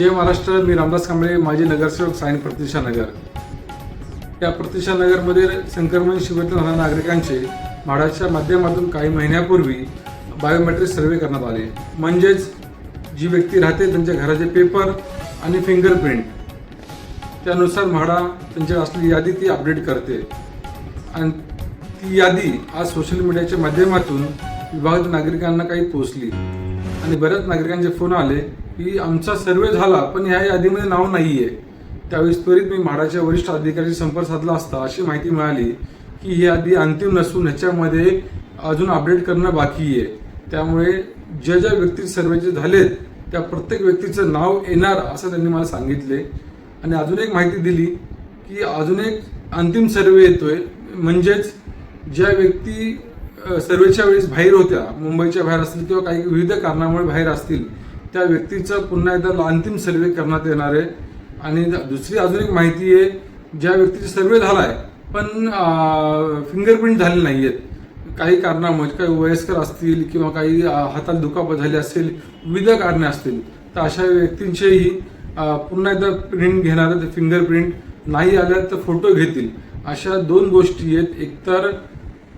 जय महाराष्ट्र मी रामदास कांबळे माजी नगरसेवक सायन प्रतिष्ठा नगर. त्या प्रतिष्ठा नगरमध्ये संक्रमण शिबिरात राहणाऱ्या नागरिकांचे म्हाडाच्या माध्यमातून काही महिन्यापूर्वी बायोमेट्रिक सर्वे करण्यात आले. म्हणजेच जी व्यक्ती राहते त्यांच्या घराचे पेपर आणि फिंगरप्रिंट त्यानुसार म्हाडा त्यांच्या असलेली यादी ती अपडेट करते. आणि ती यादी आज सोशल मीडियाच्या माध्यमातून विभागातील नागरिकांना काही पोचली आणि बऱ्याच नागरिकांचे फोन आले की आमचा सर्वे झाला पण ह्या यादीमध्ये नाव नाही आहे त्यावेळेस त्वरित मी म्हाडाच्या वरिष्ठ अधिकाऱ्यांशी संपर्क साधला असता अशी माहिती मिळाली की ही यादी अंतिम नसून ह्याच्यामध्ये अजून अपडेट करणं बाकी आहे. त्यामुळे ज्या ज्या व्यक्ती सर्वेचे झालेत त्या प्रत्येक व्यक्तीचं नाव येणार असं त्यांनी मला सांगितले. आणि अजून एक माहिती दिली की अजून एक अंतिम सर्वे येतोय. म्हणजेच ज्या व्यक्ती सर्वेच्या वेळेस बाहेर होत्या. मुंबईच्या बाहेर असतील किंवा काही विविध कारणामुळे बाहेर असतील त्या व्यक्तीचं पुन्हा एकदा अंतिम सर्वे करण्यात येणार आहे. आणि दुसरी अजून एक माहिती आहे ज्या व्यक्तीचा सर्वे झाला आहे पण फिंगरप्रिंट झाले नाही आहेत काही कारणामुळे काही वयस्कर असतील किंवा काही हाताला दुखापत झाली असेल विविध कारणे असतील तर अशा व्यक्तींचेही पुन्हा एकदा प्रिंट घेणार तर फिंगरप्रिंट नाही आल्या तर फोटो घेतील. अशा दोन गोष्टी आहेत. एकतर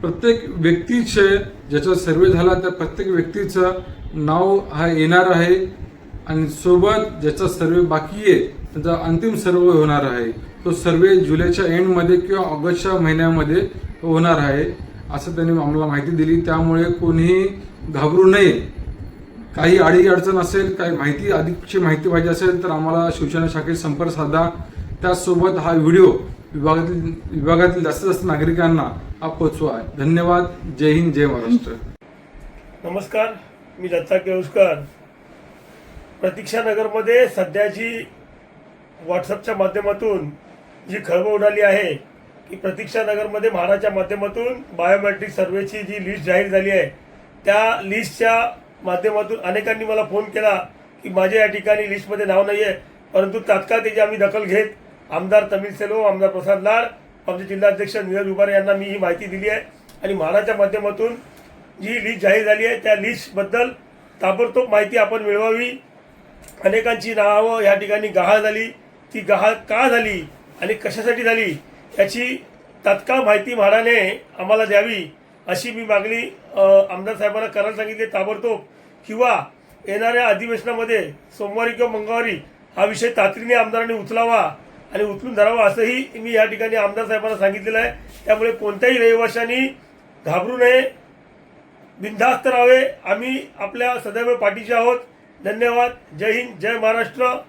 प्रत्येक व्यक्तीचे ज्याचा सर्वे झाला त्या प्रत्येक व्यक्तीचं नाव हा येणार आहे. आणि सोबत ज्याचा सर्वे बाकी आहे त्याचा अंतिम सर्वे होणार आहे. तो सर्वे जुलैच्या एंडमध्ये किंवा ऑगस्टच्या महिन्यामध्ये होणार आहे असं त्यांनी आम्हाला माहिती दिली. त्यामुळे कोणीही घाबरू नये. काही अडी अडचण असेल काही माहिती अधिकची माहिती पाहिजे असेल तर आम्हाला शिवसेना शाखेत संपर्क साधा. त्याचसोबत हा व्हिडिओ विभागातील विभागातील जास्तीत जास्त नागरिकांना हा पोचवा. धन्यवाद. जय हिंद जय महाराष्ट्र. नमस्कार. मी दत्ता केळुसकर. प्रतीक्षा नगरमध्ये सध्याची व्हॉट्सअपच्या माध्यमातून जी खळबळ उडाली आहे की प्रतीक्षा नगरमध्ये म्हाडाच्या माध्यमातून बायोमेट्रिक सर्वेची जी लिस्ट जाहीर झाली आहे त्या लिस्टच्या माध्यमातून अनेकांनी मला फोन केला की माझ्या या ठिकाणी लिस्टमध्ये नाव नाही आहे परंतु तात्काळ त्याची आम्ही दखल घेत आमदार तमिल सेलो आमदार प्रसाद लाड आमचे जिल्हाध्यक्ष नीरज उबारे यांना मी ही माहिती दिली आहे. आणि म्हाडाच्या माध्यमातून जी लिस्ट जाहीर झाली आहे त्या लिस्टबद्दल ताबडतोब माहिती आपण मिळवावी. अनेकांची नावं या ठिकाणी गहाळ झाली. ती गहाळ का झाली आणि कशासाठी झाली याची तात्काळ माहिती म्हाडाने आम्हाला द्यावी अशी मी मागणी आमदार साहेबांना करायला सांगितली. ताबडतोब किंवा येणाऱ्या अधिवेशनामध्ये सोमवारी किंवा मंगळवारी हा विषय तातडीने आमदारांनी उचलावा आणि उचलून धरावं असंही मी या ठिकाणी आमदार साहेबांना सांगितलेलं आहे. त्यामुळे कोणत्याही रहिवाशांनी घाबरू नये. बिनधास्त राहावे. आम्ही आपल्या सदैव पाठीचे आहोत. धन्यवाद. जय हिंद जय महाराष्ट्र.